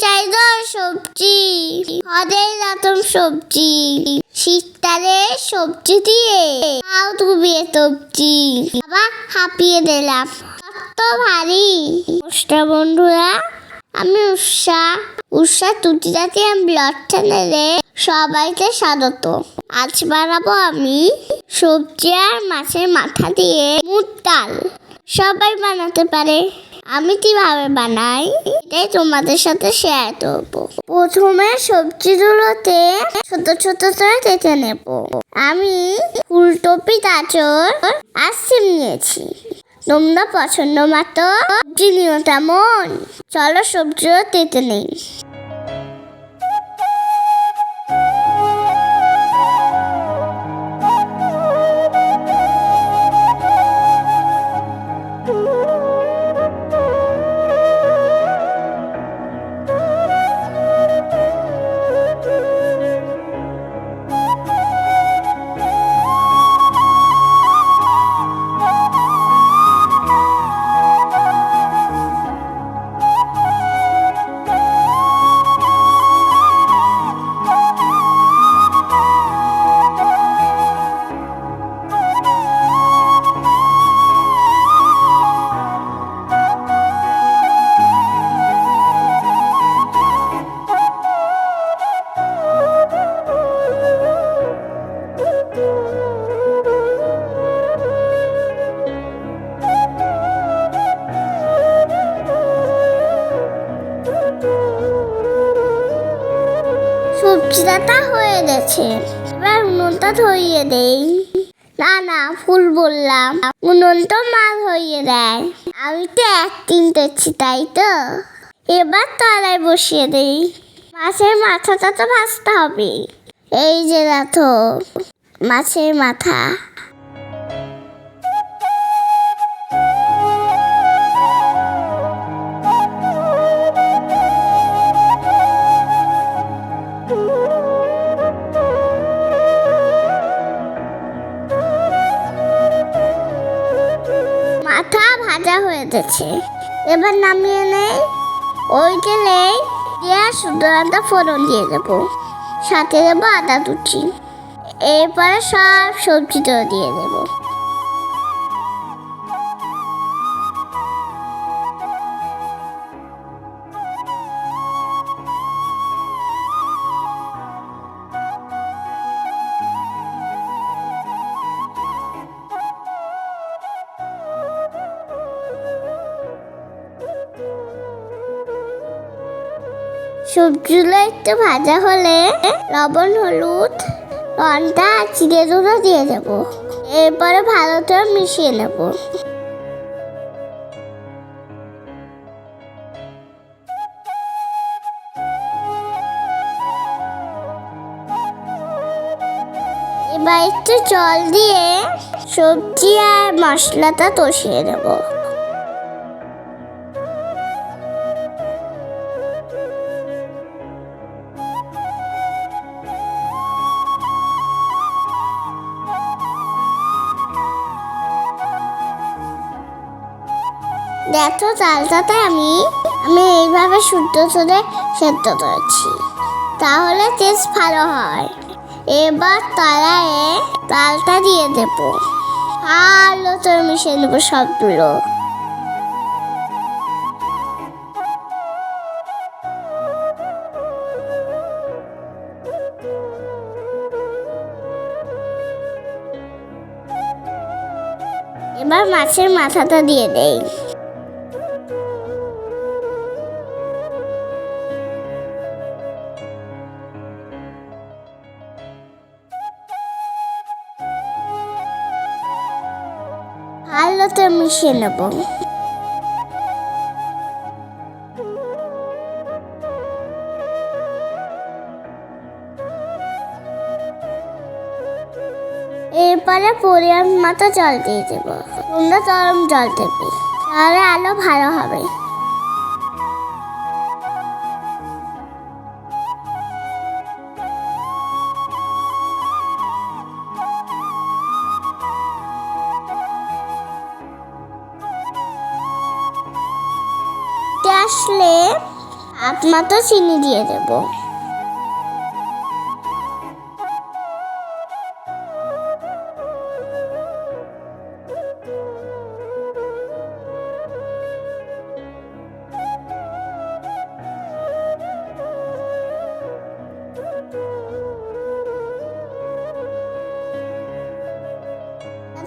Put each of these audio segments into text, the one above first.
চাই সবজি। হদের রকম সবজি। শীতকালে সবজি দিয়ে খাও তুমি সবজি। বাবা, হাঁপিয়ে দিলাম। কত ভারী। নমস্কার বন্ধুরা, আমি উষা। উষা তুটি জাতীয় ব্লাড চ্যানেলে সবাইকে স্বাগত। আজ বানাবো আমি সবজি আর মাছের মাথা দিয়ে মুগ ডাল। সবাই বানাতে পারে। আমি কীভাবে বানাই? এটাই তোমাদের সাথে শেয়ার করব। প্রথমে সবজিগুলোতে ছোট ছোট করে কেটে নেব। আমি ফুলটপি গাজর আর সিম নিয়েছি। তোমরা পছন্দ মতো নিও তেমন। চলো সবজিও কেটে নেই। সবজি ডাটা হয়ে গেছে। এবার উনুনটা ধরিয়ে দেই। না না ফুল বললাম। উনুন তো মা ধরিয়ে দেয়। আমি তো এক কিনতেছি তাই তো? এবার তলায় বসিয়ে দেই। মাছের মাথাটা তো ভাজতে হবে। এই যে দেখো, মাছের মাথা। ভাজা হয়ে গেছে এবার নামিয়ে নেই, ওই গেলেই পেঁয়াজ শুধু আদা ফোড়ন দিয়ে দেবো, সাথে দেবো আদা দুটি এরপরে সব সবজিটাও দিয়ে দেবো। সবজিগুলো একটু ভাজা হলে লবণ, হলুদ, লঙ্কা চিড়ে গুঁড়ো দিয়ে দেব। এরপরে ভালো করে মিশিয়ে নেব। এবার একটু জল দিয়ে সবজি আর মশলাটা কষিয়ে দেবো দেখো চালটাতে আমি আমি এইভাবে শুদ্ধ করে সেদ্ধ করেছি। তাহলে টেস্ট ভালো হয়। এবার তলায় তালটা দিয়ে দেব। ভালো করে মিশিয়ে নেব সবগুলো। এবার মাছের মাথাটা দিয়ে দেই। ভালো তো মিশিয়ে নেব। এরপরে পরিমাণ মতো জল দিয়ে দেবো। তোমরা গরম জল দেবে। তাহলে আলো ভালো হবে। মতো চিনি দিয়ে দেবো।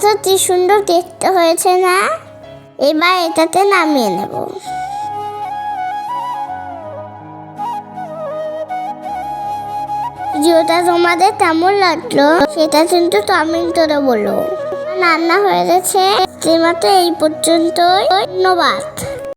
সত্যি সুন্দর দেখতে হয়েছে না এবার এটাতে নামিয়ে নেব। ভিডিওটা তোমাদের কেমন লাগল সেটা কিন্তু কমেন্ট করে বলো। রান্না হয়ে গেছে। এই পর্যন্ত ধন্যবাদ।